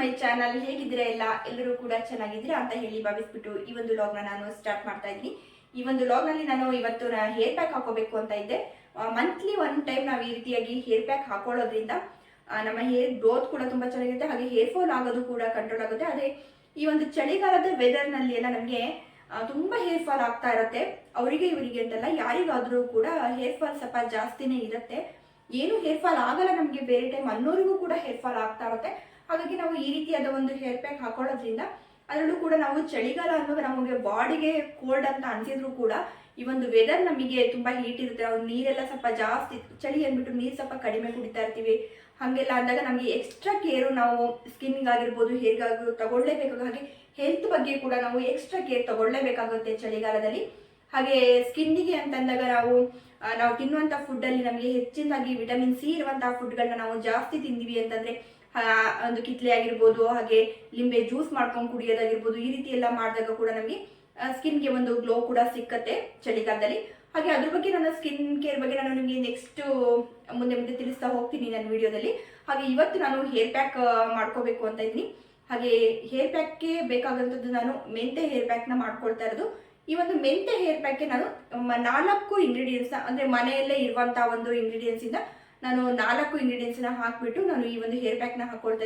My channel ಹೇಗಿದ್ರೆ ಎಲ್ಲ ಎಲ್ಲರೂ ಕೂಡ ಚೆನ್ನಾಗಿದ್ದೀರಾ ಅಂತ ಹೇಳಿ ಭಾವಿಸ್ಬಿಟ್ಟು ಈ ಒಂದು ಲಾಗ್ನ ನಾನು ಸ್ಟಾರ್ಟ್ ಮಾಡ್ತಾ ಇದ್ದೀನಿ. ಈ ಒಂದು ಲಾಗ್ನಲ್ಲಿ ನಾನು ಇವತ್ತು ಹೇರ್ ಪ್ಯಾಕ್ ಹಾಕೋಬೇಕು ಅಂತ ಇದ್ದೆ. ಮಂತ್ಲಿ ಒನ್ ಟೈಮ್ ನಾವು ಈ ರೀತಿಯಾಗಿ ಹೇರ್ ಪ್ಯಾಕ್ ಹಾಕೊಳ್ಳೋದ್ರಿಂದ ನಮ್ಮ ಹೇರ್ ಗ್ರೋತ್ ಕೂಡ ತುಂಬಾ ಚೆನ್ನಾಗಿರುತ್ತೆ. ಹಾಗೆ ಹೇರ್ ಫಾಲ್ ಆಗೋದು ಕೂಡ ಕಂಟ್ರೋಲ್ ಆಗುತ್ತೆ. ಅದೇ ಈ ಒಂದು ಚಳಿಗಾಲದ ವೆದರ್ನಲ್ಲಿ ಎಲ್ಲ ನಮಗೆ ತುಂಬಾ ಹೇರ್ ಫಾಲ್ ಆಗ್ತಾ ಇರುತ್ತೆ. ಅವರಿಗೆ ಇವರಿಗೆ ಅಂತಲ್ಲ, ಯಾರಿಗಾದ್ರೂ ಕೂಡ ಹೇರ್ ಫಾಲ್ ಸ್ವಲ್ಪ ಜಾಸ್ತಿನೇ ಇರುತ್ತೆ. ಏನು ಹೇರ್ ಫಾಲ್ ಆಗಲ್ಲ ನಮಗೆ ಬೇರೆ ಟೈಮ್ ಅನ್ನೋರಿಗೂ ಕೂಡ ಹೇರ್ ಫಾಲ್ ಆಗ್ತಾ ಇರುತ್ತೆ. ಹಾಗಾಗಿ ನಾವು ಈ ರೀತಿಯಾದ ಒಂದು ಹೇರ್ ಪ್ಯಾಕ್ ಹಾಕೊಳ್ಳೋದ್ರಿಂದ ಅದರಲ್ಲೂ ಕೂಡ ನಾವು ಚಳಿಗಾಲ ಅನ್ನೋದು ನಮಗೆ ಬಾಡಿಗೆ ಕೋಲ್ಡ್ ಅಂತ ಅನ್ಸಿದ್ರು ಕೂಡ ಈ ಒಂದು ವೆದರ್ ನಮಗೆ ತುಂಬಾ ಹೀಟ್ ಇರುತ್ತೆ. ನಾವು ನೀರೆಲ್ಲ ಸ್ವಲ್ಪ ಜಾಸ್ತಿ, ಚಳಿ ಅಂದ್ಬಿಟ್ಟು ನೀರು ಸ್ವಲ್ಪ ಕಡಿಮೆ ಕುಡಿತಾ ಇರ್ತೀವಿ. ಹಾಗೆಲ್ಲ ಅಂದಾಗ ನಮಗೆ ಎಕ್ಸ್ಟ್ರಾ ಕೇರು ನಾವು ಸ್ಕಿನ್ಗೆ ಆಗಿರ್ಬೋದು ಹೇಗಾಗ ತಗೊಳ್ಳೇಬೇಕು ಹಾಗೆ ಹೆಲ್ತ್ ಬಗ್ಗೆ ಕೂಡ ನಾವು ಎಕ್ಸ್ಟ್ರಾ ಕೇರ್ ತಗೊಳ್ಳೇಬೇಕಾಗುತ್ತೆ ಚಳಿಗಾಲದಲ್ಲಿ. ಹಾಗೆ ಸ್ಕಿನ್ನಿಗೆ ಅಂತಂದಾಗ ನಾವು ನಾವು ತಿನ್ನುವಂಥ ಫುಡ್ಡಲ್ಲಿ ನಮಗೆ ಹೆಚ್ಚಿನದಾಗಿ ವಿಟಮಿನ್ ಸಿ ಇರುವಂತಹ ಫುಡ್ಗಳನ್ನ ನಾವು ಜಾಸ್ತಿ ತಿಂದಿವಿ ಅಂತಂದ್ರೆ ಒಂದು ಕಿತ್ಲೆ ಆಗಿರ್ಬೋದು, ಹಾಗೆ ಲಿಂಬೆ ಜ್ಯೂಸ್ ಮಾಡ್ಕೊಂಡು ಕುಡಿಯೋದಾಗಿರ್ಬೋದು, ಈ ರೀತಿ ಎಲ್ಲ ಮಾಡಿದಾಗ ಕೂಡ ನಮಗೆ ಸ್ಕಿನ್ಗೆ ಒಂದು ಗ್ಲೋ ಕೂಡ ಸಿಕ್ಕತ್ತೆ ಚಳಿಗಾಲದಲ್ಲಿ. ಹಾಗೆ ಅದ್ರ ಬಗ್ಗೆ ನನ್ನ ಸ್ಕಿನ್ ಕೇರ್ ಬಗ್ಗೆ ನಾನು ನಿಮಗೆ ನೆಕ್ಸ್ಟ್ ಮುಂದೆ ಮುಂದೆ ತಿಳಿಸ್ತಾ ಹೋಗ್ತೀನಿ ನನ್ನ ವಿಡಿಯೋದಲ್ಲಿ ಹಾಗೆ ಇವತ್ತು ನಾನು ಹೇರ್ ಪ್ಯಾಕ್ ಮಾಡ್ಕೋಬೇಕು ಅಂತ ಇದ್ದೀನಿ. ಹಾಗೆ ಹೇರ್ ಪ್ಯಾಕ್ಗೆ ಬೇಕಾದಂಥದ್ದು ನಾನು ಮೆಂತೆ ಹೇರ್ ಪ್ಯಾಕ್ನ ಮಾಡ್ಕೊಳ್ತಾ ಇರೋದು. ಈ ಒಂದು ಮೆಂತೆ ಹೇರ್ ಪ್ಯಾಕ್ಗೆ ನಾನು ನಾಲ್ಕು ಇಂಗ್ರೀಡಿಯೆಂಟ್ಸ್ ಅಂದ್ರೆ ಮನೆಯಲ್ಲೇ ಇರುವಂಥ ಒಂದು ಇಂಗ್ರೀಡಿಯೆಂಟ್ಸ್ ಇಂದ ನಾನು ನಾಲ್ಕು ಇಂಗ್ರೀಡಿಯೆಂಟ್ಸ್ನ ಹಾಕ್ಬಿಟ್ಟು ನಾನು ಈ ಒಂದು ಹೇರ್ ಪ್ಯಾಕ್ನ ಹಾಕೊಳ್ತಾ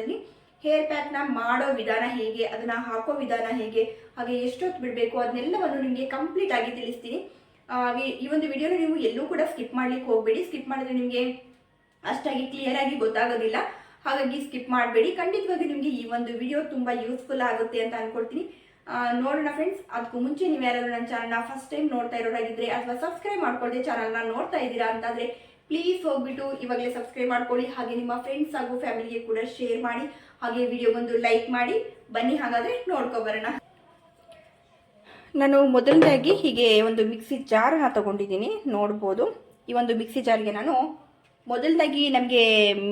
ಹೇರ್ ಪ್ಯಾಕ್ನ ಮಾಡೋ ವಿಧಾನ ಹೇಗೆ, ಅದನ್ನ ಹಾಕೋ ವಿಧಾನ ಹೇಗೆ, ಹಾಗೆ ಎಷ್ಟೊತ್ತು ಬಿಡಬೇಕು ಅದನ್ನೆಲ್ಲವನ್ನು ನಿಮಗೆ ಕಂಪ್ಲೀಟ್ ಆಗಿ ತಿಳಿಸ್ತೀನಿ. ಹಾಗೆ ಈ- ಒಂದು ವಿಡಿಯೋನ ನೀವು ಎಲ್ಲೂ ಕೂಡ ಸ್ಕಿಪ್ ಮಾಡ್ಲಿಕ್ಕೆ ಹೋಗಬೇಡಿ. ಸ್ಕಿಪ್ ಮಾಡಿದ್ರೆ ನಿಮಗೆ ಅಷ್ಟಾಗಿ ಕ್ಲಿಯರ್ ಆಗಿ ಗೊತ್ತಾಗೋದಿಲ್ಲ. ಹಾಗಾಗಿ ಸ್ಕಿಪ್ ಮಾಡಬೇಡಿ. ಖಂಡಿತವಾಗಿ ನಿಮಗೆ ಈ ಒಂದು ವಿಡಿಯೋ ತುಂಬಾ ಯೂಸ್ಫುಲ್ ಆಗುತ್ತೆ ಅಂತ ಅನ್ಕೊಳ್ತೀನಿ. ನೋಡೋಣ ಫ್ರೆಂಡ್ಸ್ ಅದಕ್ಕೂ ಮುಂಚೆ ನೀವು ಯಾರಾದರೂ ನನ್ನ ಚಾನಲ್ನ ಫಸ್ಟ್ ಟೈಮ್ ನೋಡ್ತಾ ಇರೋರಾಗಿದ್ರೆ, ಅಥವಾ ಸಬ್ಸ್ಕ್ರೈಬ್ ಮಾಡ್ಕೊಳ್ಳದೆ ಚಾನಲ್ನ ನೋಡ್ತಾ ಇದ್ದೀರಾ ಅಂತಂದ್ರೆ ಪ್ಲೀಸ್ ಹೋಗ್ಬಿಟ್ಟು ಇವಾಗಲೇ ಸಬ್ಸ್ಕ್ರೈಬ್ ಮಾಡ್ಕೊಳ್ಳಿ, ಹಾಗೆ ನಿಮ್ಮ ಫ್ರೆಂಡ್ಸ್ ಹಾಗೂ ಫ್ಯಾಮಿಲಿಗೆ ಕೂಡ ಶೇರ್ ಮಾಡಿ, ಹಾಗೆ ವಿಡಿಯೋಗೊಂದು ಲೈಕ್ ಮಾಡಿ, ಬನ್ನಿ ಹಾಗಾದ್ರೆ ನೋಡ್ಕೊ ಬರೋಣ. ನಾನು ಮೊದಲನೇದಾಗಿ ಹೀಗೆ ಒಂದು ಮಿಕ್ಸಿ ಜಾರನ್ನ ತಗೊಂಡಿದ್ದೀನಿ, ನೋಡ್ಬೋದು. ಈ ಒಂದು ಮಿಕ್ಸಿ ಜಾರ್ಗೆ ನಾನು ಮೊದಲನೇದಾಗಿ ನಮಗೆ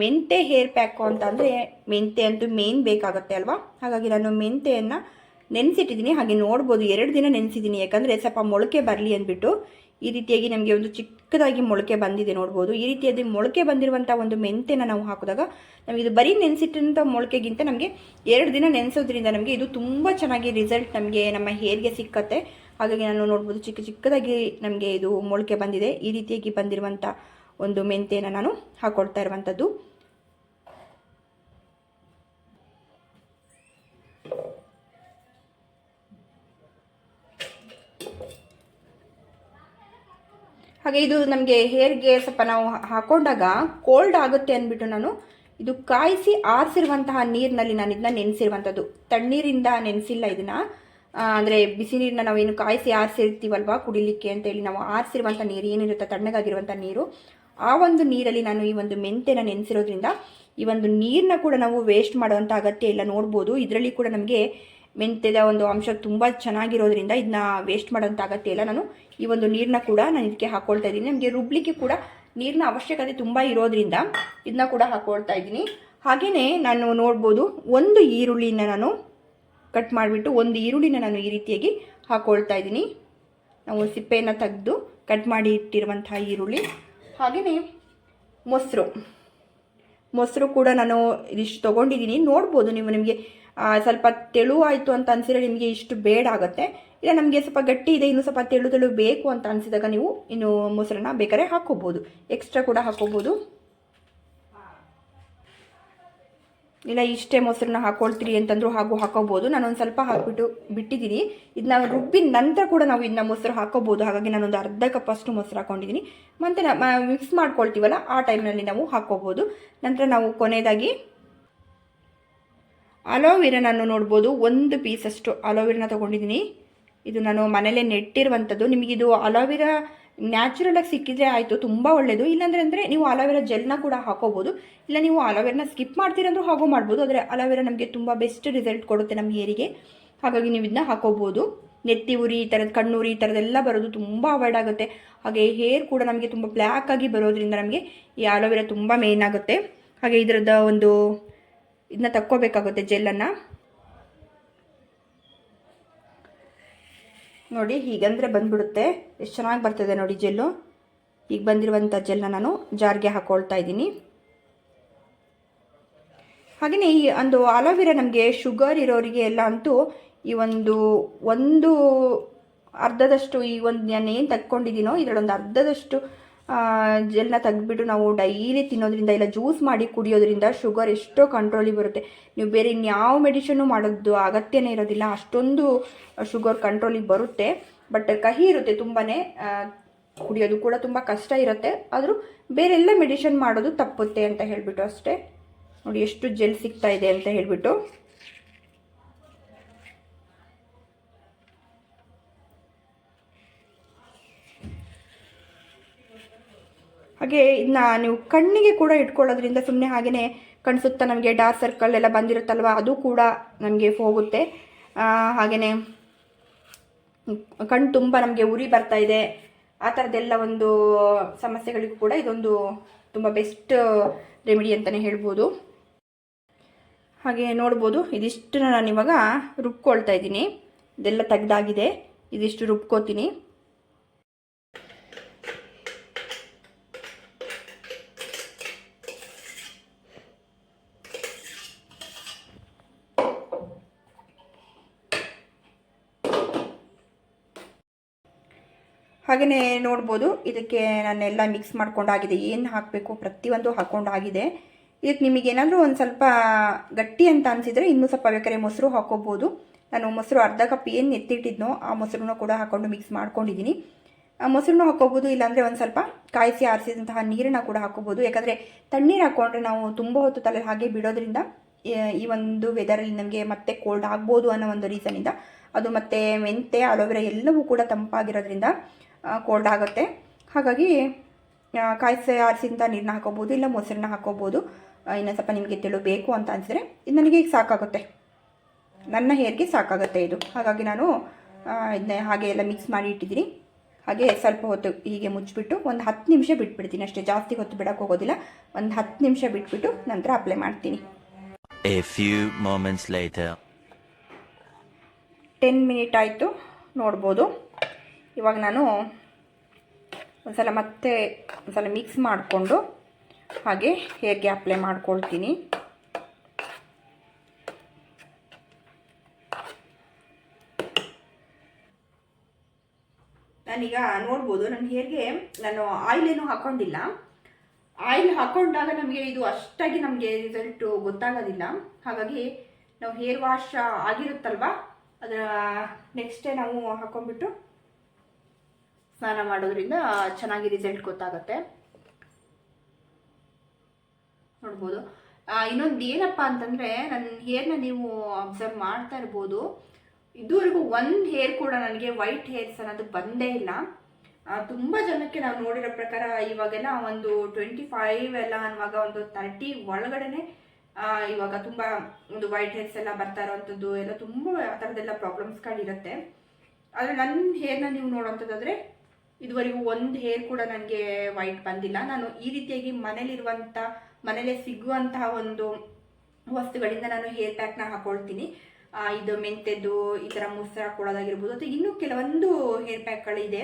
ಮೆಂತೆ ಹೇರ್ ಪ್ಯಾಕು ಅಂತ ಅಂದರೆ ಮೆಂತೆ ಅಂತೂ ಮೇನ್ ಬೇಕಾಗುತ್ತೆ ಅಲ್ವಾ? ಹಾಗಾಗಿ ನಾನು ಮೆಂತೆಯನ್ನು ನೆನೆಸಿಟ್ಟಿದ್ದೀನಿ, ಹಾಗೆ ನೋಡ್ಬೋದು, ಎರಡು ದಿನ ನೆನೆಸಿದ್ದೀನಿ, ಯಾಕಂದರೆ ಸ್ವಲ್ಪ ಮೊಳಕೆ ಬರಲಿ ಅಂದ್ಬಿಟ್ಟು. ಈ ರೀತಿಯಾಗಿ ನಮಗೆ ಒಂದು ಚಿಕ್ಕದಾಗಿ ಮೊಳಕೆ ಬಂದಿದೆ ನೋಡ್ಬೋದು. ಈ ರೀತಿಯಾಗಿ ಮೊಳಕೆ ಬಂದಿರುವಂಥ ಒಂದು ಮೆಂತೆನ ನಾವು ಹಾಕಿದಾಗ ನಮಗೆ ಇದು ಬರೀ ನೆನೆಸಿಟ್ಟಿರುವಂಥ ಮೊಳಕೆಗಿಂತ ನಮಗೆ ಎರಡು ದಿನ ನೆನೆಸೋದ್ರಿಂದ ನಮಗೆ ಇದು ತುಂಬ ಚೆನ್ನಾಗಿ ರಿಸಲ್ಟ್ ನಮಗೆ ನಮ್ಮ ಹೇರ್ಗೆ ಸಿಕ್ಕತ್ತೆ. ಹಾಗಾಗಿ ನಾನು ನೋಡ್ಬೋದು ಚಿಕ್ಕ ಚಿಕ್ಕದಾಗಿ ನಮಗೆ ಇದು ಮೊಳಕೆ ಬಂದಿದೆ. ಈ ರೀತಿಯಾಗಿ ಬಂದಿರುವಂಥ ಒಂದು ಮೆಂತೆನ ನಾನು ಹಾಕೊಳ್ತಾ ಇರುವಂಥದ್ದು. ಹಾಗೆ ಇದು ನಮಗೆ ಹೇರ್ಗೆ ಸ್ವಲ್ಪ ನಾವು ಹಾಕೊಂಡಾಗ ಕೋಲ್ಡ್ ಆಗುತ್ತೆ ಅಂದ್ಬಿಟ್ಟು ನಾನು ಇದು ಕಾಯಿಸಿ ಆರಿಸಿರುವಂತಹ ನೀರಿನಲ್ಲಿ ನಾನು ಇದನ್ನ ನೆನೆಸಿರುವಂಥದ್ದು. ತಣ್ಣೀರಿಂದ ನೆನೆಸಿಲ್ಲ ಇದನ್ನ. ಅಂದರೆ ಬಿಸಿ ನೀರನ್ನ ನಾವೇನು ಕಾಯಿಸಿ ಆರಿಸಿರ್ತೀವಲ್ವಾ ಕುಡಿಲಿಕ್ಕೆ ಅಂತೇಳಿ ನಾವು ಆರಿಸಿರುವಂಥ ನೀರು, ಏನಿರುತ್ತೆ ತಣ್ಣಗಾಗಿರುವಂಥ ನೀರು, ಆ ಒಂದು ನೀರಲ್ಲಿ ನಾನು ಈ ಒಂದು ಮೆಂತೆನ ನೆನೆಸಿರೋದ್ರಿಂದ ಈ ಒಂದು ನೀರನ್ನ ಕೂಡ ನಾವು ವೇಸ್ಟ್ ಮಾಡುವಂಥ ಅಗತ್ಯ ಇಲ್ಲ ನೋಡ್ಬೋದು. ಇದರಲ್ಲಿ ಕೂಡ ನಮಗೆ ಮೆಂತ್ಯದ ಒಂದು ಅಂಶ ತುಂಬ ಚೆನ್ನಾಗಿರೋದ್ರಿಂದ ಇದನ್ನ ವೇಸ್ಟ್ ಮಾಡೋಂಥ ಅಗತ್ಯ ಇಲ್ಲ. ನಾನು ಈ ಒಂದು ನೀರನ್ನ ಕೂಡ ನಾನು ಇದಕ್ಕೆ ಹಾಕೊಳ್ತಾ ಇದ್ದೀನಿ. ನಮಗೆ ರುಬ್ಲಿಕ್ಕೆ ಕೂಡ ನೀರಿನ ಅವಶ್ಯಕತೆ ತುಂಬ ಇರೋದ್ರಿಂದ ಇದನ್ನ ಕೂಡ ಹಾಕೊಳ್ತಾ ಇದ್ದೀನಿ. ಹಾಗೆಯೇ ನಾನು ನೋಡ್ಬೋದು ಒಂದು ಈರುಳ್ಳಿನ ನಾನು ಕಟ್ ಮಾಡಿಬಿಟ್ಟು ಒಂದು ಈರುಳ್ಳಿನ ನಾನು ಈ ರೀತಿಯಾಗಿ ಹಾಕೊಳ್ತಾ ಇದ್ದೀನಿ. ನಾವು ಸಿಪ್ಪೆಯನ್ನು ತೆಗೆದು ಕಟ್ ಮಾಡಿ ಇಟ್ಟಿರುವಂತಹ ಈರುಳ್ಳಿ. ಹಾಗೆಯೇ ಮೊಸರು. ಮೊಸರು ಕೂಡ ನಾನು ಇದಿಷ್ಟು ತೊಗೊಂಡಿದ್ದೀನಿ. ನೋಡ್ಬೋದು ನೀವು ನಿಮಗೆ ಸ್ವಲ್ಪ ತೆಳು ಆಯಿತು ಅಂತ ಅನಿಸಿದ್ರೆ ನಿಮಗೆ ಇಷ್ಟು ಬೇಡ ಆಗುತ್ತೆ. ಇಲ್ಲ, ನಮಗೆ ಸ್ವಲ್ಪ ಗಟ್ಟಿ ಇದೆ, ಇನ್ನು ಸ್ವಲ್ಪ ತೆಳು ತೆಳು ಬೇಕು ಅಂತ ಅನಿಸಿದಾಗ ನೀವು ಇನ್ನು ಮೊಸರನ್ನ ಬೇಕಾದ್ರೆ ಹಾಕೋಬೋದು. ಎಕ್ಸ್ಟ್ರಾ ಕೂಡ ಹಾಕೋಬೋದು. ಇಲ್ಲ, ಇಷ್ಟೇ ಮೊಸರನ್ನ ಹಾಕೊಳ್ತೀರಿ ಅಂತಂದ್ರು ಹಾಗೂ ಹಾಕೋಬೋದು. ನಾನು ಒಂದು ಸ್ವಲ್ಪ ಹಾಕ್ಬಿಟ್ಟು ಬಿಟ್ಟಿದ್ದೀನಿ. ಇದನ್ನ ರುಬ್ಬಿದ ನಂತರ ಕೂಡ ನಾವು ಇದನ್ನ ಮೊಸರು ಹಾಕೋಬೋದು. ಹಾಗಾಗಿ ನಾನೊಂದು ಅರ್ಧ ಕಪ್ ಅಷ್ಟು ಮೊಸರು ಹಾಕೊಂಡಿದ್ದೀನಿ. ಮತ್ತು ಮಿಕ್ಸ್ ಮಾಡ್ಕೊಳ್ತೀವಲ್ಲ, ಆ ಟೈಮ್ನಲ್ಲಿ ನಾವು ಹಾಕೋಬೋದು. ನಂತರ ನಾವು ಕೊನೆಯದಾಗಿ ಅಲೋವೆರಾನನ್ನು ನೋಡ್ಬೋದು. ಒಂದು ಪೀಸಷ್ಟು ಅಲೋವೆರಾನ ತೊಗೊಂಡಿದ್ದೀನಿ. ಇದು ನಾನು ಮನೇಲೇ ನೆಟ್ಟಿರುವಂಥದ್ದು. ನಿಮಗಿದು ಅಲೋವೆರಾ ನ್ಯಾಚುರಲಾಗಿ ಸಿಕ್ಕಿದ್ರೆ ಆಯಿತು, ತುಂಬ ಒಳ್ಳೆಯದು ಇಲ್ಲಾಂದರೆ ಅಂದರೆ ನೀವು ಅಲೋವೆರಾ ಜೆಲ್ನ ಕೂಡ ಹಾಕೋಬೋದು. ಇಲ್ಲ, ನೀವು ಅಲೋವೆರಾನ ಸ್ಕಿಪ್ ಮಾಡ್ತೀರಂದ್ರೂ ಹಾಗೂ ಮಾಡ್ಬೋದು. ಆದರೆ ಅಲೋವೆರಾ ನಮಗೆ ತುಂಬ ಬೆಸ್ಟ್ ರಿಸಲ್ಟ್ ಕೊಡುತ್ತೆ ನಮ್ಮ ಹೇರಿಗೆ. ಹಾಗಾಗಿ ನೀವು ಇದನ್ನ ಹಾಕೋಬೋದು. ನೆತ್ತಿ ಉರಿ, ಈ ಥರದ ಕಣ್ಣುರಿ ಈ ಥರದ್ದೆಲ್ಲ ಬರೋದು ತುಂಬ ಅವಾಯ್ಡ್ ಆಗುತ್ತೆ. ಹಾಗೆ ಹೇರ್ ಕೂಡ ನಮಗೆ ತುಂಬ ಬ್ಲ್ಯಾಕ್ ಆಗಿ ಬರೋದ್ರಿಂದ ನಮಗೆ ಈ ಅಲೋವೆರಾ ತುಂಬ ಮೇನ್ ಆಗುತ್ತೆ. ಹಾಗೆ ಇದರದ ಒಂದು ಇದನ್ನ ತಕ್ಕೋಬೇಕಾಗುತ್ತೆ ಜೆಲ್ಲನ್ನು. ನೋಡಿ, ಹೀಗಂದರೆ ಬಂದ್ಬಿಡುತ್ತೆ. ಎಷ್ಟು ಚೆನ್ನಾಗಿ ಬರ್ತದೆ ನೋಡಿ ಜೆಲ್ಲು. ಈಗ ಬಂದಿರುವಂಥ ಜೆಲ್ನ ನಾನು ಜಾರ್ಗೆ ಹಾಕ್ಕೊಳ್ತಾ ಇದ್ದೀನಿ. ಹಾಗೆಯೇ ಈ ಒಂದು ಅಲೋವೆರಾ ನಮಗೆ ಶುಗರ್ ಇರೋರಿಗೆ ಎಲ್ಲ ಅಂತೂ ಈ ಒಂದು ಒಂದು ಅರ್ಧದಷ್ಟು ಈ ಒಂದು ನಾನು ಏನು ತಕ್ಕೊಂಡಿದ್ದೀನೋ ಇದರೊಂದು ಅರ್ಧದಷ್ಟು ಜೆಲ್ನ ತೆಗೆದ್ಬಿಟ್ಟು ನಾವು ಡೈಲಿ ತಿನ್ನೋದ್ರಿಂದ ಇಲ್ಲ ಜ್ಯೂಸ್ ಮಾಡಿ ಕುಡಿಯೋದ್ರಿಂದ ಶುಗರ್ ಎಷ್ಟೋ ಕಂಟ್ರೋಲಿಗೆ ಬರುತ್ತೆ. ನೀವು ಬೇರೆ ಇನ್ಯಾವ ಮೆಡಿಷನ್ನು ಮಾಡೋದು ಅಗತ್ಯನೇ ಇರೋದಿಲ್ಲ. ಅಷ್ಟೊಂದು ಶುಗರ್ ಕಂಟ್ರೋಲಿಗೆ ಬರುತ್ತೆ. ಬಟ್ ಕಹಿ ಇರುತ್ತೆ ತುಂಬಾ ಕುಡಿಯೋದು ಕೂಡ ತುಂಬ ಕಷ್ಟ ಇರುತ್ತೆ. ಆದರೂ ಬೇರೆಲ್ಲ ಮೆಡಿಷನ್ ಮಾಡೋದು ತಪ್ಪುತ್ತೆ ಅಂತ ಹೇಳಿಬಿಟ್ಟು ಅಷ್ಟೇ. ನೋಡಿ ಎಷ್ಟು ಜೆಲ್ ಸಿಗ್ತಾ ಇದೆ ಅಂತ ಹೇಳಿಬಿಟ್ಟು. ಹಾಗೆ ಇದನ್ನ ನೀವು ಕಣ್ಣಿಗೆ ಕೂಡ ಇಟ್ಕೊಳ್ಳೋದ್ರಿಂದ ಸುಮ್ಮನೆ ಹಾಗೆಯೇ ಕಣ್ಸುತ್ತ ನಮಗೆ ಡಾರ್ಕ್ ಸರ್ಕಲ್ ಎಲ್ಲ ಬಂದಿರುತ್ತಲ್ವ, ಅದು ಕೂಡ ನಮಗೆ ಹೋಗುತ್ತೆ. ಹಾಗೆಯೇ ಕಣ್ಣು ತುಂಬ ನಮಗೆ ಉರಿ ಬರ್ತಾ ಇದೆ. ಆ ಥರದ್ದೆಲ್ಲ ಒಂದು ಸಮಸ್ಯೆಗಳಿಗೂ ಕೂಡ ಇದೊಂದು ತುಂಬ ಬೆಸ್ಟ್ ರೆಮಿಡಿ ಅಂತಲೇ ಹೇಳ್ಬೋದು. ಹಾಗೆ ನೋಡ್ಬೋದು, ಇದಿಷ್ಟನ್ನ ನಾನು ಇವಾಗ ರುಬ್ಕೊಳ್ತಾ ಇದ್ದೀನಿ. ಇದೆಲ್ಲ ತೆಗ್ದಾಗಿದೆ, ಇದಿಷ್ಟು ರುಬ್ಕೋತೀನಿ. ಹಾಗೆಯೇ ನೋಡ್ಬೋದು. ಇದಕ್ಕೆ ನಾನೆಲ್ಲ ಮಿಕ್ಸ್ ಮಾಡ್ಕೊಂಡಾಗಿದೆ. ಏನು ಹಾಕಬೇಕು? ಪ್ರತಿಯೊಂದು ಹಾಕ್ಕೊಂಡಾಗಿದೆ ಇದಕ್ಕೆ ನಿಮಗೇನಾದರೂ ಒಂದು ಸ್ವಲ್ಪ ಗಟ್ಟಿ ಅಂತ ಅನಿಸಿದರೆ ಇನ್ನೂ ಸ್ವಲ್ಪ ಬೇಕಾದ್ರೆ ಮೊಸರು ಹಾಕೋಬೋದು. ನಾನು ಮೊಸರು ಅರ್ಧ ಕಪ್ ಏನು ಎತ್ತಿಟ್ಟಿದ್ನೋ ಆ ಮೊಸರನ್ನ ಕೂಡ ಹಾಕ್ಕೊಂಡು ಮಿಕ್ಸ್ ಮಾಡ್ಕೊಂಡಿದ್ದೀನಿ. ಆ ಮೊಸರನ್ನು ಹಾಕೋಬೋದು. ಇಲ್ಲಾಂದರೆ ಒಂದು ಸ್ವಲ್ಪ ಕಾಯಿಸಿ ಆರಿಸಿದಂತಹ ನೀರನ್ನ ಕೂಡ ಹಾಕೋಬೋದು. ಯಾಕಂದರೆ ತಣ್ಣೀರು ಹಾಕ್ಕೊಂಡ್ರೆ ನಾವು ತುಂಬ ಹೊತ್ತು ತಲೆ ಹಾಗೆ ಬಿಡೋದ್ರಿಂದ ಈ ಒಂದು ವೆದರಲ್ಲಿ ನಮಗೆ ಮತ್ತೆ ಕೋಲ್ಡ್ ಆಗ್ಬೋದು ಅನ್ನೋ ಒಂದು ರೀಸನಿಂದ ಅದು ಮತ್ತು ಮೆಂತೆ, ಅಲೋವೆರಾ ಎಲ್ಲವೂ ಕೂಡ ತಂಪಾಗಿರೋದ್ರಿಂದ ಕೋಲ್ಡ್ ಆಗುತ್ತೆ. ಹಾಗಾಗಿ ಕಾಯಿಸಿ ಆರಿಸಿದಂಥ ನೀರನ್ನ ಹಾಕೋಬೋದು ಇಲ್ಲ ಮೊಸರನ್ನ ಹಾಕೋಬೋದು. ಇನ್ನೊಂದು ಸ್ವಲ್ಪ ನಿಮಗೆ ತಿಳು ಬೇಕು ಅಂತ ಅನಿಸಿದ್ರೆ ಇದು ನನಗೆ ಈಗ ಸಾಕಾಗುತ್ತೆ. ನನ್ನ ಹೇರ್ಗೆ ಸಾಕಾಗುತ್ತೆ ಇದು. ಹಾಗಾಗಿ ನಾನು ಇದನ್ನ ಹಾಗೆ ಎಲ್ಲ ಮಿಕ್ಸ್ ಮಾಡಿ ಇಟ್ಟಿದ್ದೀನಿ. ಹಾಗೆ ಸ್ವಲ್ಪ ಹೊತ್ತು ಹೀಗೆ ಮುಚ್ಚಿಬಿಟ್ಟು ಒಂದು ಹತ್ತು ನಿಮಿಷ ಬಿಟ್ಬಿಡ್ತೀನಿ. ಅಷ್ಟೇ ಜಾಸ್ತಿ ಹೊತ್ತು ಬಿಡೋಕೆ ಹೋಗೋದಿಲ್ಲ. ಒಂದು ಹತ್ತು ನಿಮಿಷ ಬಿಟ್ಬಿಟ್ಟು ನಂತರ ಅಪ್ಲೈ ಮಾಡ್ತೀನಿ. ಟೆನ್ ಮಿನಿಟ್ ಆಯಿತು ನೋಡ್ಬೋದು. ಇವಾಗ ನಾನು ಒಂದ್ಸಲ ಮತ್ತೆ ಒಂದ್ಸಲ ಮಿಕ್ಸ್ ಮಾಡಿಕೊಂಡು ಹಾಗೆ ಹೇರ್ಗೆ ಅಪ್ಲೈ ಮಾಡ್ಕೊಳ್ತೀನಿ. ನಾನೀಗ ನೋಡ್ಬೋದು ನನ್ನ ಹೇರ್ಗೆ ನಾನು ಆಯಿಲ್ ಏನು ಹಾಕೊಂಡಿಲ್ಲ. ಆಯಿಲ್ ಹಾಕೊಂಡಾಗ ನಮಗೆ ಇದು ಅಷ್ಟಾಗಿ ನಮಗೆ ರಿಸಲ್ಟು ಗೊತ್ತಾಗೋದಿಲ್ಲ. ಹಾಗಾಗಿ ನಾವು ಹೇರ್ ವಾಶ್ ಆಗಿರುತ್ತಲ್ವ? ಅದರ ನೆಕ್ಸ್ಟ್ ಡೇ ನಾವು ಹಾಕೊಂಡ್ಬಿಟ್ಟು ಸ್ನಾನ ಮಾಡೋದ್ರಿಂದ ಚೆನ್ನಾಗಿ ರಿಸಲ್ಟ್ ಗೊತ್ತಾಗುತ್ತೆ. ನೋಡ್ಬೋದು. ಇನ್ನೊಂದು ಏನಪ್ಪ ಅಂತಂದರೆ ನನ್ನ ಹೇರ್ನ ನೀವು ಅಬ್ಸರ್ವ್ ಮಾಡ್ತಾ ಇರ್ಬೋದು. ಇದುವರೆಗೂ ಒಂದು ಹೇರ್ ಕೂಡ ನನಗೆ ವೈಟ್ ಹೇರ್ಸ್ ಅನ್ನೋದು ಬಂದೇ ಇಲ್ಲ. ತುಂಬ ಜನಕ್ಕೆ ನಾವು ನೋಡಿರೋ ಪ್ರಕಾರ ಇವಾಗೆಲ್ಲ ಒಂದು ಟ್ವೆಂಟಿ ಫೈವ್ ಎಲ್ಲ ಅನ್ನುವಾಗ ಒಂದು ತರ್ಟಿ ಒಳಗಡೆನೆ ಇವಾಗ ತುಂಬ ಒಂದು ವೈಟ್ ಹೇರ್ಸ್ ಎಲ್ಲ ಬರ್ತಾ ಇರೋವಂಥದ್ದು ಎಲ್ಲ ತುಂಬ ಆ ಥರದ್ದೆಲ್ಲ ಪ್ರಾಬ್ಲಮ್ಸ್ಗಳಿರುತ್ತೆ ಆದರೆ ನನ್ನ ಹೇರ್ನ ನೀವು ನೋಡೋಂಥದ್ದಾದರೆ ಇದುವರೆಗೂ ಒಂದು ಹೇರ್ ಕೂಡ ನನಗೆ ವೈಟ್ ಬಂದಿಲ್ಲ. ನಾನು ಈ ರೀತಿಯಾಗಿ ಮನೇಲಿರುವಂಥ ಮನೇಲೆ ಸಿಗುವಂತಹ ಒಂದು ವಸ್ತುಗಳಿಂದ ನಾನು ಹೇರ್ ಪ್ಯಾಕ್ನ ಹಾಕೊಳ್ತೀನಿ. ಇದು ಮೆಂತೆದ್ದು, ಈ ಥರ ಮೊಸರ ಕೊಡೋದಾಗಿರ್ಬೋದು ಅಥವಾ ಇನ್ನೂ ಕೆಲವೊಂದು ಹೇರ್ ಪ್ಯಾಕ್ಗಳಿದೆ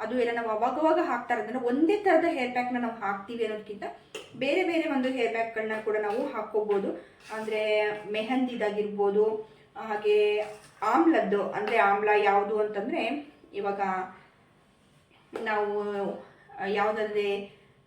ಅದು ಎಲ್ಲ ನಾವು ಅವಾಗವಾಗ ಹಾಕ್ತಾ ಇರೋದನ್ನ ಒಂದೇ ಥರದ ಹೇರ್ ಪ್ಯಾಕ್ನ ನಾವು ಹಾಕ್ತೀವಿ ಅನ್ನೋದಕ್ಕಿಂತ ಬೇರೆ ಬೇರೆ ಒಂದು ಹೇರ್ ಪ್ಯಾಕ್ಗಳನ್ನ ಕೂಡ ನಾವು ಹಾಕ್ಕೋಬೋದು. ಅಂದರೆ ಮೆಹಂದಿದಾಗಿರ್ಬೋದು, ಹಾಗೆ ಆಮ್ಲದ್ದು, ಅಂದರೆ ಆಮ್ಲ ಯಾವುದು ಅಂತಂದರೆ ಇವಾಗ ನಾವು ಯಾವುದಾದ್ರೆ,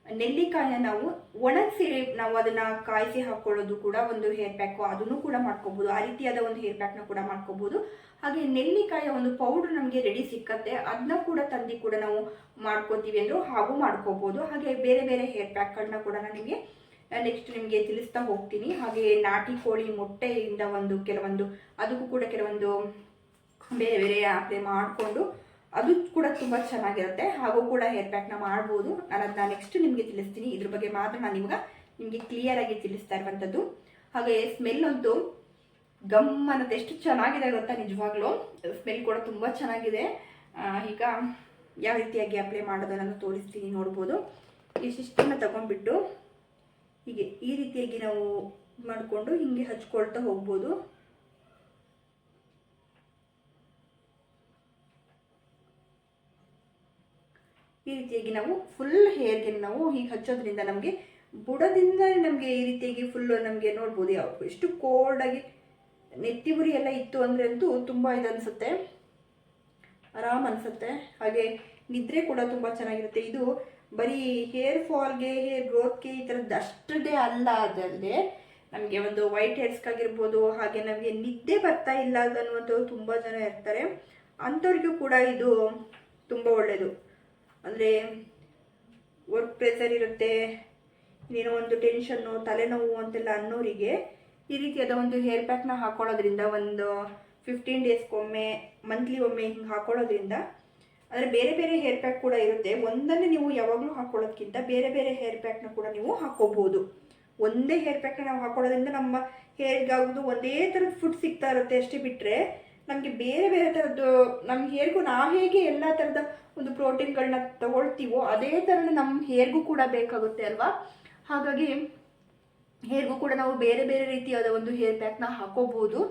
ನೆಲ್ಲಿಕಾಯಿನ ನಾವು ಒಣಗಿಸಿ ನಾವು ಅದನ್ನ ಕಾಯಿಸಿ ಹಾಕೊಳ್ಳೋದು ಕೂಡ ಒಂದು ಹೇರ್ ಪ್ಯಾಕ್ ಅದನ್ನು ಕೂಡ ಮಾಡ್ಕೋಬಹುದು ಆ ರೀತಿಯಾದ ಒಂದು ಹೇರ್ ಪ್ಯಾಕ್ನ ಕೂಡ ಮಾಡ್ಕೋಬಹುದು ಹಾಗೆ ನೆಲ್ಲಿಕಾಯಿಯ ಒಂದು ಪೌಡರ್ ನಮಗೆ ರೆಡಿ ಸಿಕ್ಕತ್ತೆ ಅದನ್ನ ಕೂಡ ತಂದು ಕೂಡ ನಾವು ಮಾಡ್ಕೋತೀವಿ ಅಂದ್ರು ಹಾಗೂ ಮಾಡ್ಕೋಬಹುದು ಹಾಗೆ ಬೇರೆ ಬೇರೆ ಹೇರ್ ಪ್ಯಾಕ್ಗಳನ್ನ ಕೂಡ ನಾನು ನಿಮಗೆ ನೆಕ್ಸ್ಟ್ ನಿಮಗೆ ತಿಳಿಸ್ತಾ ಹೋಗ್ತೀನಿ. ಹಾಗೆ ನಾಟಿ ಕೋಳಿ ಮೊಟ್ಟೆಯಿಂದ ಒಂದು ಕೆಲವೊಂದು, ಅದಕ್ಕೂ ಕೂಡ ಕೆಲವೊಂದು ಬೇರೆ ಬೇರೆ ಅಪ್ಲೈ ಮಾಡಿಕೊಂಡು ಅದು ಕೂಡ ತುಂಬ ಚೆನ್ನಾಗಿರುತ್ತೆ. ಹಾಗೂ ಕೂಡ ಹೇರ್ ಪ್ಯಾಕ್ನ ಮಾಡ್ಬೋದು. ನಾನು ಅದನ್ನ ನೆಕ್ಸ್ಟ್ ನಿಮಗೆ ತಿಳಿಸ್ತೀನಿ. ಇದ್ರ ಬಗ್ಗೆ ಮಾತ್ರ ನಾನು ನಿಮ್ಗೆ ನಿಮಗೆ ಕ್ಲಿಯರ್ ಆಗಿ ತಿಳಿಸ್ತಾ ಇರುವಂಥದ್ದು ಹಾಗೆ ಸ್ಮೆಲ್ ಅಂತೂ ಗಮ್ ಅನ್ನೋದು ಎಷ್ಟು ಚೆನ್ನಾಗಿದೆ ಗೊತ್ತಾ ನಿಜವಾಗ್ಲೂ. ಸ್ಮೆಲ್ ಕೂಡ ತುಂಬ ಚೆನ್ನಾಗಿದೆ. ಈಗ ಯಾವ ರೀತಿಯಾಗಿ ಅಪ್ಲೈ ಮಾಡೋದು ನಾನು ತೋರಿಸ್ತೀನಿ ನೋಡ್ಬೋದು. ಇಷ್ಟಿಷ್ಟನ್ನು ತಗೊಂಡ್ಬಿಟ್ಟು ಹೀಗೆ ಈ ರೀತಿಯಾಗಿ ನಾವು ಮಾಡಿಕೊಂಡು ಹಿಂಗೆ ಹಚ್ಕೊಳ್ತಾ ಹೋಗ್ಬೋದು. ಈ ರೀತಿಯಾಗಿ ನಾವು ಫುಲ್ ಹೇರ್ಗೆ ನಾವು ಹೀಗೆ ಹಚ್ಚೋದ್ರಿಂದ ನಮಗೆ ಬುಡದಿಂದ ನಮಗೆ ಈ ರೀತಿಯಾಗಿ ಫುಲ್ಲು ನಮಗೆ ನೋಡ್ಬೋದು ಯಾವ ಎಷ್ಟು ಕೋಲ್ಡಾಗಿ ನೆತ್ತಿ ಉರಿ ಎಲ್ಲ ಇತ್ತು ಅಂದರೆ ಅಂತೂ ತುಂಬ ಇದು ಅನಿಸುತ್ತೆ. ಆರಾಮ್ ಅನಿಸುತ್ತೆ. ಹಾಗೆ ನಿದ್ರೆ ಕೂಡ ತುಂಬ ಚೆನ್ನಾಗಿರುತ್ತೆ. ಇದು ಬರೀ ಹೇರ್ ಫಾಲ್ಗೆ ಹೇರ್ ಗ್ರೋತ್ಗೆ ಈ ಥರದ್ದು ಅಷ್ಟೇ ಅಲ್ಲ ಅದಲ್ಲದೆ ನಮಗೆ ಒಂದು ವೈಟ್ ಹೇರ್ಸ್ಗಾಗಿರ್ಬೋದು ಹಾಗೆ ನಮಗೆ ನಿದ್ದೆ ಬರ್ತಾ ಇಲ್ಲ ಅನ್ನುವಂಥವ್ರು ತುಂಬ ಜನ ಇರ್ತಾರೆ. ಅಂಥವ್ರಿಗೂ ಕೂಡ ಇದು ತುಂಬ ಒಳ್ಳೆಯದು ಅಂದರೆ ವರ್ಕ್ ಪ್ರೆಷರ್ ಇರುತ್ತೆ, ಏನೋ ಒಂದು ಟೆನ್ಷನ್ನು ತಲೆನೋವು ಅಂತೆಲ್ಲ ಅನ್ನೋರಿಗೆ ಈ ರೀತಿಯಾದ ಒಂದು ಹೇರ್ ಪ್ಯಾಕ್ನ ಹಾಕೊಳ್ಳೋದ್ರಿಂದ ಒಂದು ಫಿಫ್ಟೀನ್ ಡೇಸ್ಗೊಮ್ಮೆ ಮಂತ್ಲಿ ಒಮ್ಮೆ ಹಿಂಗೆ ಹಾಕೊಳ್ಳೋದ್ರಿಂದ ಅಂದರೆ ಬೇರೆ ಬೇರೆ ಹೇರ್ ಪ್ಯಾಕ್ ಕೂಡ ಇರುತ್ತೆ. ಒಂದನ್ನೇ ನೀವು ಯಾವಾಗಲೂ ಹಾಕೊಳ್ಳೋದಕ್ಕಿಂತ ಬೇರೆ ಬೇರೆ ಹೇರ್ ಪ್ಯಾಕ್ನ ಕೂಡ ನೀವು ಹಾಕೋಬಹುದು. ಒಂದೇ ಹೇರ್ ಪ್ಯಾಕ್ನ ನಾವು ಹಾಕೊಳ್ಳೋದ್ರಿಂದ ನಮ್ಮ ಹೇರ್ಗಾಗೋದು ಒಂದೇ ಥರದ ಫುಡ್ ಸಿಗ್ತಾ ಇರುತ್ತೆ ಅಷ್ಟೇ ಬಿಟ್ಟರೆ ನಮಗೆ ಬೇರೆ ಬೇರೆ ಥರದ್ದು ನಮ್ಮ ಹೇರ್ಗೂ ನಾವು ಹೇಗೆ ಎಲ್ಲ ಥರದ ಒಂದು ಪ್ರೋಟೀನ್ಗಳನ್ನ ತಗೊಳ್ತೀವೋ ಅದೇ ಥರನೇ ನಮ್ಮ ಹೇರ್ಗೂ ಕೂಡ ಬೇಕಾಗುತ್ತೆ ಅಲ್ವಾ? ಹಾಗಾಗಿ ಹೇರ್ಗೂ ಕೂಡ ನಾವು ಬೇರೆ ಬೇರೆ ರೀತಿಯಾದ ಒಂದು ಹೇರ್ ಪ್ಯಾಕ್ನ ಹಾಕೋಬಹುದು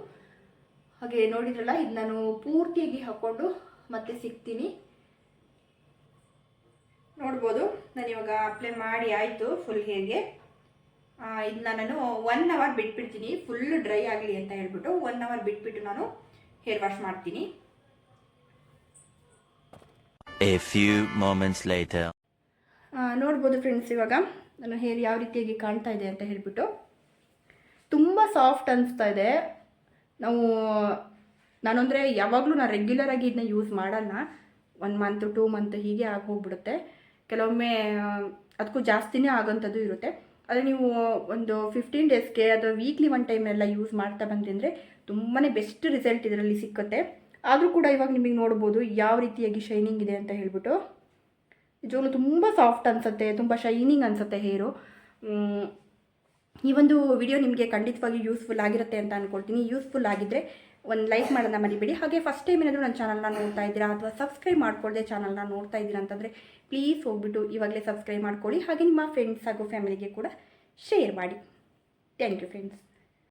ಹಾಗೆ ನೋಡಿದ್ರಲ್ಲ, ಇದು ನಾನು ಪೂರ್ತಿಯಾಗಿ ಹಾಕ್ಕೊಂಡು ಮತ್ತೆ ಸಿಗ್ತೀನಿ. ನೋಡ್ಬೋದು, ನಾನು ಇವಾಗ ಅಪ್ಲೈ ಮಾಡಿ ಆಯಿತು ಫುಲ್ ಹೇರ್ಗೆ ಇದನ್ನ ನಾನು ಒನ್ ಅವರ್ ಬಿಟ್ಬಿಡ್ತೀನಿ ಫುಲ್ ಡ್ರೈ ಆಗಲಿ ಅಂತ ಹೇಳ್ಬಿಟ್ಟು ಒನ್ ಅವರ್ ಬಿಟ್ಬಿಟ್ಟು ನಾನು ಹೇರ್ ವಾಶ್ ಮಾಡ್ತೀನಿ. A few moments later. ಆ, ನೋಡ್ಬೋದು ಫ್ರೆಂಡ್ಸ್ ಇವಾಗ ನನ್ನ ಹೇರ್ ಯಾವ ರೀತಿಯಾಗಿ ಕಾಣ್ತಾ ಇದೆ ಅಂತ ಹೇಳ್ಬಿಟ್ಟು. ತುಂಬ ಸಾಫ್ಟ್ ಅನಿಸ್ತಾ ಇದೆ. ನಾವು ನಾನಂದರೆ ಯಾವಾಗಲೂ ನಾನು ರೆಗ್ಯುಲರಾಗಿ ಇದನ್ನ ಯೂಸ್ ಮಾಡಲ್ಲ. ಒನ್ ಮಂತ್ ಟೂ ಮಂತ್ ಹೀಗೆ ಆಗೋಗ್ಬಿಡುತ್ತೆ. ಕೆಲವೊಮ್ಮೆ ಅದಕ್ಕೂ ಜಾಸ್ತಿನೇ ಆಗೋಂಥದ್ದು ಇರುತ್ತೆ. ಆದರೆ ನೀವು ಒಂದು ಫಿಫ್ಟೀನ್ ಡೇಸ್ಗೆ ಅಥವಾ ವೀಕ್ಲಿ ಒನ್ ಟೈಮ್ ಎಲ್ಲ ಯೂಸ್ ಮಾಡ್ತಾ ಬಂದರೆ ತುಂಬಾ ಬೆಸ್ಟ್ ರಿಸಲ್ಟ್ ಇದರಲ್ಲಿ ಸಿಕ್ಕುತ್ತೆ. ಆದರೂ ಕೂಡ ಇವಾಗ ನಿಮಗೆ ನೋಡ್ಬೋದು ಯಾವ ರೀತಿಯಾಗಿ ಶೈನಿಂಗ್ ಇದೆ ಅಂತ ಹೇಳ್ಬಿಟ್ಟು. ನಿಜವಾಗ್ಲೂ ತುಂಬ ಸಾಫ್ಟ್ ಅನಿಸುತ್ತೆ, ತುಂಬ ಶೈನಿಂಗ್ ಅನಿಸುತ್ತೆ ಹೇರು ಈ ಒಂದು ವಿಡಿಯೋ ನಿಮಗೆ ಖಂಡಿತವಾಗಿ ಯೂಸ್ಫುಲ್ ಆಗಿರುತ್ತೆ ಅಂತ ಅಂದ್ಕೊಳ್ತೀನಿ ಯೂಸ್ಫುಲ್ ಆಗಿದ್ದರೆ ಒಂದು ಲೈಕ್ ಮಾಡೋದನ್ನ ಮರಿಬೇಡಿ. ಹಾಗೆ ಫಸ್ಟ್ ಟೈಮ್ ಏನಾದರೂ ನನ್ನ ಚಾನಲ್ನ ನೋಡ್ತಾ ಇದ್ದೀರಾ ಅಥವಾ ಸಬ್ಸ್ಕ್ರೈಬ್ ಮಾಡ್ಕೊಳ್ಳದೆ ಚಾನಲ್ನ ನೋಡ್ತಾ ಇದ್ದೀರಾ ಅಂತಂದರೆ ಪ್ಲೀಸ್ ಹೋಗ್ಬಿಟ್ಟು ಇವಾಗಲೇ ಸಬ್ಸ್ಕ್ರೈಬ್ ಮಾಡ್ಕೊಳ್ಳಿ. ಹಾಗೆ ನಿಮ್ಮ ಫ್ರೆಂಡ್ಸ್ ಹಾಗೂ ಫ್ಯಾಮಿಲಿಗೆ ಕೂಡ ಶೇರ್ ಮಾಡಿ. Thank you friends